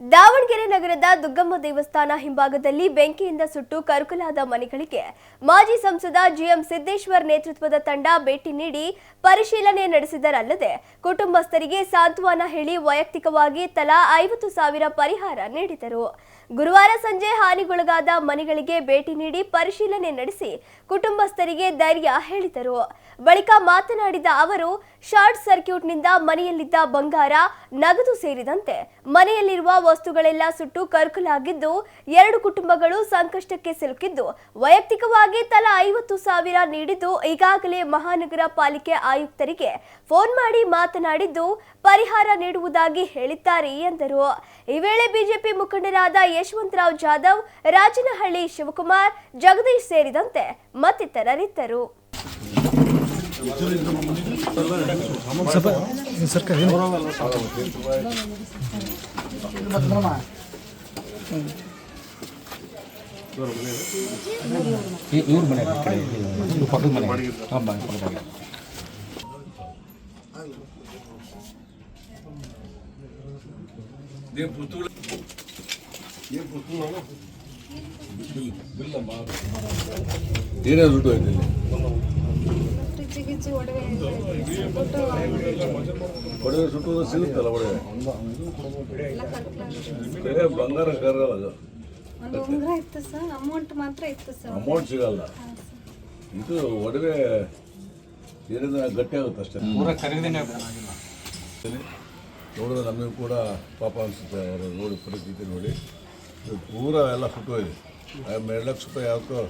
ದಾವಣಗೆರೆ ನಗರದ ದುಗ್ಗಮ್ಮ ದೇವಸ್ಥಾನ ಹಿಂಭಾಗದಲ್ಲಿ ಬೆಂಕಿಯಿಂದ ಸುಟ್ಟು ಕರುಕಲಾದ ಮನೆಗಳಿಗೆ ಮಾಜಿ ಸಂಸದ ಜಿಎಂ ಸಿದ್ದೇಶ್ವರ್ ನೇತೃತ್ವದ ತಂಡ ಭೇಟಿ ನೀಡಿ ಪರಿಶೀಲನೆ ನಡೆಸಿದರಲ್ಲದೆ ಕುಟುಂಬಸ್ಥರಿಗೆ ಸಾಂತ್ವನ ಹೇಳಿ ವೈಯಕ್ತಿಕವಾಗಿ ತಲಾ ಐವತ್ತು ಸಾವಿರ ಪರಿಹಾರ ನೀಡಿದರು. ಗುರುವಾರ ಸಂಜೆ ಹಾನಿಗೊಳಗಾದ ಮನೆಗಳಿಗೆ ಭೇಟಿ ನೀಡಿ ಪರಿಶೀಲನೆ ನಡೆಸಿ ಕುಟುಂಬಸ್ಥರಿಗೆ ಧೈರ್ಯ ಹೇಳಿದರು. ಬಳಿಕ ಮಾತನಾಡಿದ ಅವರು, ಶಾರ್ಟ್ ಸರ್ಕ್ಯೂಟ್ನಿಂದ ಮನೆಯಲ್ಲಿದ್ದ ಬಂಗಾರ, ನಗದು ಸೇರಿದಂತೆ ಮನೆಯಲ್ಲಿರುವ ವಸ್ತುಗಳೆಲ್ಲ ಸುಟ್ಟು ಕರ್ಕಲಾಗಿದ್ದು ಎರಡು ಕುಟುಂಬಗಳು ಸಂಕಷ್ಟಕ್ಕೆ ಸಿಲುಕಿದ್ದು. ವೈಯಕ್ತಿಕವಾಗಿ ತಲಾ ಐವತ್ತು ಸಾವಿರ ನೀಡಿದ್ದು ಈಗಾಗಲೇ ಮಹಾನಗರ ಪಾಲಿಕೆ ಆಯುಕ್ತರಿಗೆ ಫೋನ್ ಮಾಡಿ ಮಾತನಾಡಿದ್ದು ಪರಿಹಾರ ನೀಡುವುದಾಗಿ ಹೇಳಿದ್ದಾರೆ ಎಂದರು. ಈ ವೇಳೆ ಬಿಜೆಪಿ ಮುಖಂಡರಾದ ಯಶವಂತರಾವ್ ಜಾಧವ್, ರಾಜನಹಳ್ಳಿ ಶಿವಕುಮಾರ್, ಜಗದೀಶ್ ಸೇರಿದಂತೆ ಮತ್ತಿತರರಿದ್ದರು. ಸ್ವಲ್ಪ ಸರ್ಕಾರ ಏನು ಇವ್ರ ಮನೆ ಇವ್ರ ಪಕ್ಕದ ಮನೆ ಹಾಂ ಬಾ ಪಕ್ಕದಾಗ ಏನೇ ದುಡ್ಡು ಐತೆ ಇಲ್ಲಿ ಗಿಜ್ ಒಡವೆ ಒಡವೆ ಸುಟ್ಟು ಸಿಗುತ್ತಲ್ಲ ಒಡವೆ ಏ, ಬಂಗಾರ ಕರಗಲ್ಲ ಅದು. ಒಂದು ಉಂಗುರ ಇತ್ತು ಸರ್ ಅಮೌಂಟ್ ಮಾತ್ರ ಇತ್ತು ಸರ್. ಅಮೌಂಟ್ ಸಿಗಲ್ಲ. ಇದು ಒಡವೆ ಏನಿದ್ರೆ ಗಟ್ಟಿ ಆಗುತ್ತೆ ಅಷ್ಟೇ ಪೂರ ನೋಡಿದ್ರೆ ನಮಗೂ ಕೂಡ ಪಾಪ ಅನಿಸುತ್ತೆ ಅವರು ನೋಡಿ ಪರಿಸ್ಥಿತಿ ನೋಡಿ. ಪೂರ ಎಲ್ಲ ಸುಟ್ಟೋಗಿದೆ. ಎರಡು ಲಕ್ಷ ರೂಪಾಯಿ ಯಾವತ್ತೋ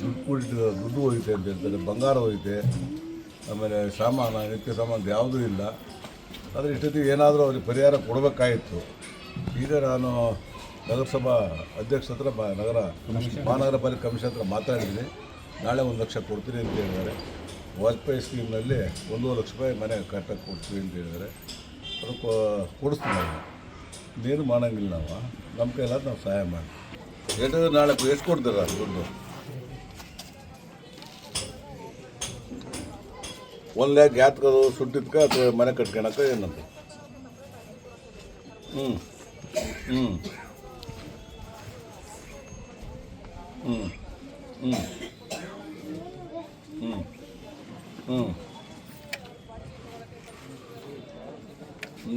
ದುಡ್ಡು ದುಡ್ಡು ಹೋಯ್ತೆ ಅಂತ ಹೇಳ್ತಾರೆ, ಬಂಗಾರ ಹೋಯ್ತೆ, ಆಮೇಲೆ ಸಾಮಾನು, ನಿತ್ಯ ಸಾಮಾನು ಯಾವುದೂ ಇಲ್ಲ. ಆದರೆ ಇಷ್ಟೊತ್ತಿಗೆ ಏನಾದರೂ ಅವ್ರಿಗೆ ಪರಿಹಾರ ಕೊಡಬೇಕಾಗಿತ್ತು ಈಗ ನಾನು ನಗರಸಭಾ ಅಧ್ಯಕ್ಷ ಹತ್ರ ನಗರ ಮಹಾನಗರ ಪಾಲಿಕೆ ಕಮಿಷನ್ ಹತ್ರ ಮಾತಾಡಿದ್ದೀನಿ. ನಾಳೆ ಒಂದು ಲಕ್ಷ ಕೊಡ್ತೀನಿ ಅಂತ ಹೇಳಿದ್ದಾರೆ. ವಾಜಪೇಯಿ ಸ್ಕೀಮ್ನಲ್ಲಿ ಒಂದೂವರೆ ಲಕ್ಷ ರೂಪಾಯಿ ಮನೆ ಕಟ್ಟಕ್ಕೆ ಕೊಡ್ತೀವಿ ಅಂತ ಹೇಳಿದ್ದಾರೆ. ಅದು ಕೊಡಿಸ್ತೀನಿ ನಾವು ಇನ್ನೇನು ಮಾಡೋಂಗಿಲ್ಲ ನಾವು. ನಮ್ಮ ಕೈಲಾದ ನಾವು ಸಹಾಯ ಮಾಡಿ ಎಷ್ಟು ನಾಳೆ ಎಷ್ಟು ಕೊಡ್ತೀರಾ ದುಡ್ಡು? ಒಂದು ಲ್ಯಾಕ್ ಯಾತ್ಕದು ಸುಟ್ಟಿದ್ಕ ಅಥವಾ ಮನೆ ಕಟ್ಕೊಳಕ ಏನಂತ? ಹ್ಞೂ ಹ್ಞೂ ಹ್ಞೂ ಹ್ಞೂ ಹ್ಞೂ ಹ್ಞೂ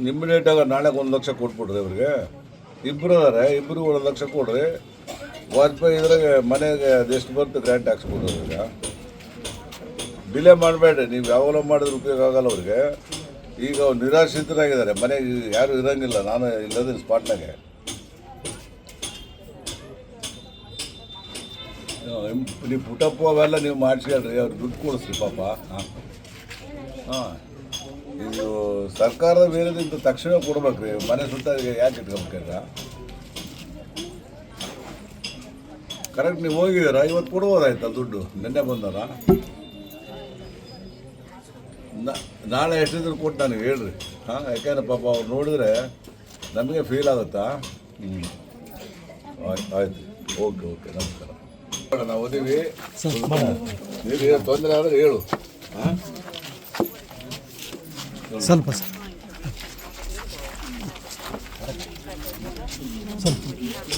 ಇಮ್ಮಿಡಿಯೇಟಾಗಿ ನಾಳೆಗೆ ಒಂದು ಲಕ್ಷ ಕೊಟ್ಬಿಡ್ರಿ ಅವ್ರಿಗೆ ಇಬ್ಬರು ಅದಾರೆ ಇಬ್ಬರು ಒಂದು ಲಕ್ಷ ಕೊಡ್ರಿ. ವಾಜಪೇಯಿ ಇದ್ರಾಗ ಮನೆಗೆ ಅದೆಷ್ಟು ಬಂತು ಗ್ರ್ಯಾಂಟ್ ಹಾಕ್ಸ್ಬಿಡ್ರಿ ಅವ್ರಿಗೆ ಡಿಲೇ ಮಾಡಬೇಡ್ರಿ ನೀವು ಯಾವಾಗಲೂ ಮಾಡಿದ್ರೆ ಉಪಯೋಗ ಆಗಲ್ಲ ಅವ್ರಿಗೆ. ಈಗ ಅವ್ರು ನಿರಾಶ್ರಿತರಾಗಿದ್ದಾರೆ ಮನೆಗೆ ಯಾರು ಇರಂಗಿಲ್ಲ, ನಾನು ಇಲ್ಲದಿಲ್ಲ ಸ್ಪಾಟ್ನಾಗೆ. ನೀವು ಪುಟಪ್ಪ ಅವೆಲ್ಲ ನೀವು ಮಾಡಿಸ್ಕೊಳ್ರಿ ಅವ್ರು ದುಡ್ಡು ಕೊಡಿಸ್ರಿ ಪಾಪ. ಹಾಂ ಹಾಂ ಇದು ಸರ್ಕಾರದ ಬೇರೆದಿಂದ ತಕ್ಷಣ ಕೊಡ್ಬೇಕ್ರಿ, ಮನೆ ಸುತ್ತ ಯಾಕೆ ಇಟ್ಕೊಬೇಕೀಗ ಕರೆಕ್ಟ್ ನೀವು ಹೋಗಿದ್ದೀರಾ? ಇವತ್ತು ಕೊಡ್ಬೋದಾಯ್ತಾ ದುಡ್ಡು? ನಿನ್ನೆ ಬಂದಾರ ನಾಳೆ ಎಷ್ಟಿದ್ರು ಕೊಟ್ಟು ನನಗೆ ಹೇಳ್ರಿ. ಹಾಂ ಯಾಕೆಂದ್ರೆ ಪಾಪ ಅವ್ರು ನೋಡಿದ್ರೆ ನಮಗೆ ಫೀಲ್ ಆಗುತ್ತಾ? ಹ್ಞೂ ಆಯ್ತು ಆಯ್ತು. ಓಕೆ ಓಕೆ ನಮಸ್ಕಾರ. ನಾವು ಓದಿವಿ. ನೀವು ತೊಂದರೆ ಆದರೆ ಹೇಳು. ಹಾಂ? ಸ್ವಲ್ಪ ಸರ್